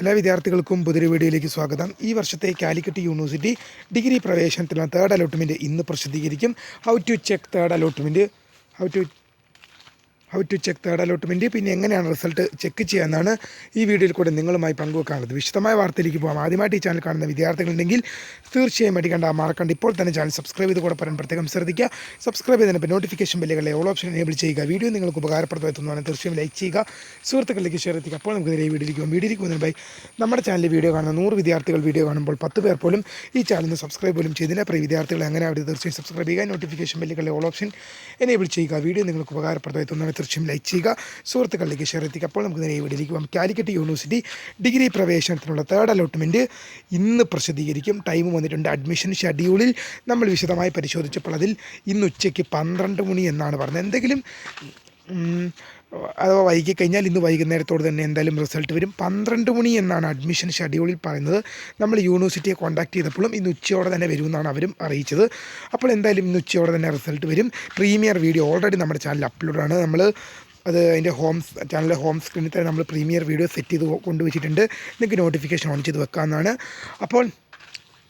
എല്ലാ വിദ്യാർത്ഥികൾക്കും പുതിയൊരു വീഡിയോയിലേക്ക് സ്വാഗതം. ഈ വർഷത്തെ കാലിക്കറ്റ് യൂണിവേഴ്സിറ്റി ഡിഗ്രി പ്രവേശനത്തിനുള്ള തേർഡ് അലോട്ട്മെന്റ് ഇന്ന് പ്രസിദ്ധീകരിക്കും. How to check third allotment how to how to check third allotment പിന്നെ എങ്ങനെയാണ് റിസൾട്ട് ചെക്ക് ചെയ്യാമെന്നാണ് ഈ വീഡിയോയിൽ കൂടെ നിങ്ങളുമായി പങ്കുവെക്കാനുള്ളത്. വിശദമായ വാർത്തയിലേക്ക് പോകാം ആദ്യമായിട്ട് ഈ ചാനൽ കാണുന്ന വിദ്യാർത്ഥികളുണ്ടെങ്കിൽ തീർച്ചയായും അടിക്കേണ്ട മറക്കണ്ട. ഇപ്പോൾ തന്നെ ചാനൽ സബ്സ്ക്രൈബ് ചെയ്ത് കൂടെ പറയാൻ പ്രത്യേകം ശ്രദ്ധിക്കുക. സബ്സ്ക്രൈബ് ചെയ്തതിന് നോട്ടിഫിക്കേഷൻ ബില്ലുകളെ ഓൾ ഓപ്ഷൻ എനേബിൾ ചെയ്യുക. വീഡിയോ നിങ്ങൾക്ക് ഉപകാരപ്രദമായി തോന്നുവാണ് തീർച്ചയായും ലൈക്ക് ചെയ്യുക. സുഹൃത്തുക്കളിലേക്ക് ഷെയർ എത്തിക്കുക. അപ്പോൾ നമുക്ക് നേരെ ഈ വീഡിയോയിലേക്ക് പോകാം. വീഡിയോയിലേക്ക് പോകുന്നതിന് ബൈ നമ്മുടെ ചാനലിൽ വീഡിയോ കാണുന്ന നൂറ് വിദ്യാർത്ഥികൾ വീഡിയോ കാണുമ്പോൾ പത്ത് പേർ പോലും ഈ ചാനലിന് സബ്സ്ക്രൈബ് പോലും ചെയ്തില്ല പ്രിയ വിദ്യാർത്ഥികളെ അങ്ങനെ അവർ തീർച്ചയായും സബ്സ്ക്രൈബ് ചെയ്യുക. നോട്ടിഫിക്കേഷൻ ബില്ലുകളെ ഓൾ ഓപ്ഷൻ എനേബിൾ ചെയ്യുക. വീഡിയോ നിങ്ങൾക്ക് ഉപകാരപ്രദമായി തോന്നുവാണ് തീർച്ചയായും ലൈക്ക് ചെയ്യുക. സുഹൃത്തുക്കളിലേക്ക് ഷെയർ എത്തിക്കുക. അപ്പോൾ നമുക്ക് നേരെ വീഡിയോയിലേക്ക് പോകാം കാലിക്കറ്റ് യൂണിവേഴ്സിറ്റി ഡിഗ്രി പ്രവേശനത്തിനുള്ള തേർഡ് അലോട്ട്മെന്റ് ഇന്ന് പ്രസിദ്ധീകരിക്കും. ടൈം വന്നിട്ടുണ്ട് അഡ്മിഷൻ ഷെഡ്യൂളിൽ നമ്മൾ വിശദമായി പരിശോധിച്ചപ്പോൾ അതിൽ ഇന്ന് ഉച്ചയ്ക്ക് പന്ത്രണ്ട് മണി എന്നാണ് പറഞ്ഞത്. എന്തെങ്കിലും അഥവാ വൈകി കഴിഞ്ഞാൽ ഇന്ന് വൈകുന്നേരത്തോട് തന്നെ എന്തായാലും റിസൾട്ട് വരും. പന്ത്രണ്ട് മണി എന്നാണ് അഡ്മിഷൻ ഷെഡ്യൂളിൽ പറയുന്നത്. നമ്മൾ യൂണിവേഴ്സിറ്റിയെ കോൺടാക്ട് ചെയ്തപ്പോഴും ഇന്ന് ഉച്ചയോടെ തന്നെ വരുമെന്നാണ് അവരും അറിയിച്ചത്. അപ്പോൾ എന്തായാലും ഇന്ന് ഉച്ചയോടെ തന്നെ റിസൾട്ട് വരും. പ്രീമിയർ വീഡിയോ ഓൾറെഡി നമ്മുടെ ചാനൽ അപ്ലോഡാണ് നമ്മൾ അത് അതിന്റെ ഹോം ചാനലിലെ ഹോം സ്ക്രീനിൽ തന്നെ നമ്മൾ പ്രീമിയർ വീഡിയോ സെറ്റ് ചെയ്ത് കൊണ്ടുവച്ചിട്ടുണ്ട്. നിങ്ങൾക്ക് നോട്ടിഫിക്കേഷൻ ഓൺ ചെയ്ത് വെക്കാമെന്നാണ് അപ്പോൾ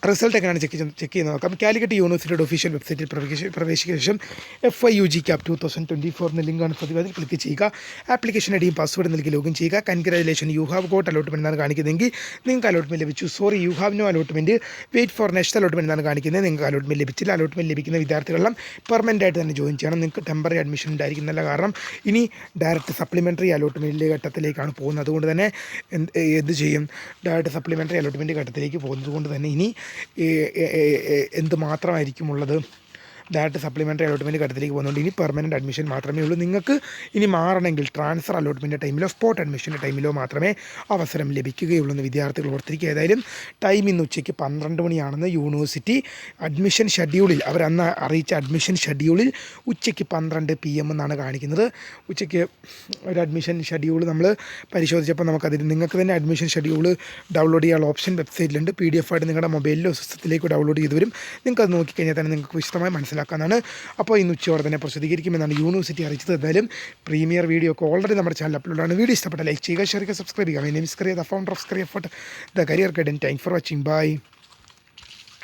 റിസൾട്ട് എങ്ങനെയാണ് ചെക്ക് ചെക്ക് ചെയ്ത് നോക്കാം. കാലിക്കറ്റ് യൂണിവേഴ്സിറ്റിയുടെ ഒഫീഷ്യൽ വെബ്സൈറ്റിൽ പ്രവേശി പ്രവേശിക്കുന്ന ശേഷം F I U G CAP two thousand twenty four എന്ന ലിങ്കാണ് അതിൽ ക്ലിക്ക് ചെയ്യുക. ആപ്ലിക്കേഷൻ ഐഡിയും പാസ്വേഡ് നൽകി ലോഗിൻ ചെയ്യുക. Congratulation you have got allotment എന്നാണ് കാണിക്കുന്നതെങ്കിൽ നിങ്ങൾക്ക് അലോട്ട്മെന്റ് ലഭിച്ചു. Sorry you have no allotment wait for next allotment എന്നാണ് കാണിക്കുന്നത്. നിങ്ങൾക്ക് അലോട്ട്മെന്റ് ലഭിച്ചില്ല. അലോട്ട്മെന്റ് ലഭിക്കുന്ന വിദ്യാർത്ഥികളെല്ലാം പെർമനന്റ് ആയിട്ട് തന്നെ ജോയിൻ ചെയ്യണം. നിങ്ങൾക്ക് ടെമ്പററി അഡ്മിഷൻ ഉണ്ടായിരിക്കുന്നില്ല കാരണം. ഇനി ഡയറക്റ്റ് സപ്ലിമെന്ററി അലോട്ട്മെന്റിന്റെ ഘട്ടത്തിലേക്കാണ് പോകുന്നത്. അതുകൊണ്ട് തന്നെ എന്ത് ചെയ്യും? ഡയറക്റ്റ് സപ്ലിമെന്ററി അലോട്ട്മെന്റ് ഘട്ടത്തിലേക്ക് പോകുന്നത് കൊണ്ട് തന്നെ ഇനി എന്ത് മാത്രമായിരിക്കും ഉള്ളത്? ഡയറക്റ്റ് സപ്ലിമെന്ററി അലോട്ട്മെന്റ് ഘട്ടത്തിലേക്ക് പോകുന്നുണ്ട്. ഇനി പെർമനന്റ് അഡ്മിഷൻ മാത്രമേ ഉള്ളൂ. നിങ്ങൾക്ക് ഇനി മാറണമെങ്കിൽ ട്രാൻസ്ഫർ അലോട്ട്മെന്റ് ടൈമിലോ സ്പോട്ട് അഡ്മിഷന്റെ ടൈമിലോ മാത്രമേ അവസരം ലഭിക്കുകയുള്ളൂ എന്ന് വിദ്യാർത്ഥികൾ ഓർത്തിരിക്കുക. ഏതായാലും ടൈം ഇന്ന് ഉച്ചയ്ക്ക് പന്ത്രണ്ട് മണിയാണെന്ന് യൂണിവേഴ്സിറ്റി അഡ്മിഷൻ ഷെഡ്യൂളിൽ അവർ അന്ന് അറിയിച്ച അഡ്മിഷൻ ഷെഡ്യൂളിൽ ഉച്ചയ്ക്ക് പന്ത്രണ്ട് പി എം എന്നാണ് കാണിക്കുന്നത്. ഉച്ചയ്ക്ക് ഒരു അഡ്മിഷൻ ഷെഡ്യൂൾ നമ്മൾ പരിശോധിച്ചപ്പോൾ നമുക്കതിൽ നിങ്ങൾക്ക് തന്നെ അഡ്മിഷൻ ഷെഡ്യൂൾ ഡൗൺലോഡ് ചെയ്യാനുള്ള ഓപ്ഷൻ വെബ്സൈറ്റിലുണ്ട് പി ഡി എഫ് ആയിട്ട് നിങ്ങളുടെ മൊബൈലിലോ സിസ്റ്റത്തിലേക്ക് ഡൗൺലോഡ് ചെയ്ത് വരും. നിങ്ങൾക്കത് നോക്കിക്കഴിഞ്ഞാൽ തന്നെ നിങ്ങൾക്ക് വിശദമായി മനസ്സിലാക്കാനാണ്. അപ്പോൾ ഇന്ന് ഉച്ചയോടെ തന്നെ പ്രസിദ്ധീകരിക്കുമെന്നാണ് യൂണിവേഴ്സിറ്റി അറിയിച്ചത്. എന്തായാലും പ്രീമിയർ വീഡിയോ ഒക്കെ ഓൾറെഡി നമ്മുടെ ചാനൽ അപ്ലോഡാണ് വീഡിയോ ഇഷ്ടപ്പെട്ട ലൈക്ക് ചെയ്യുക ഷെയർ ചെയ്യുക സബ്സ്ക്രൈബ് ചെയ്യുക. My name is Kariya the founder of Skaria for the career guidance thank for watching bye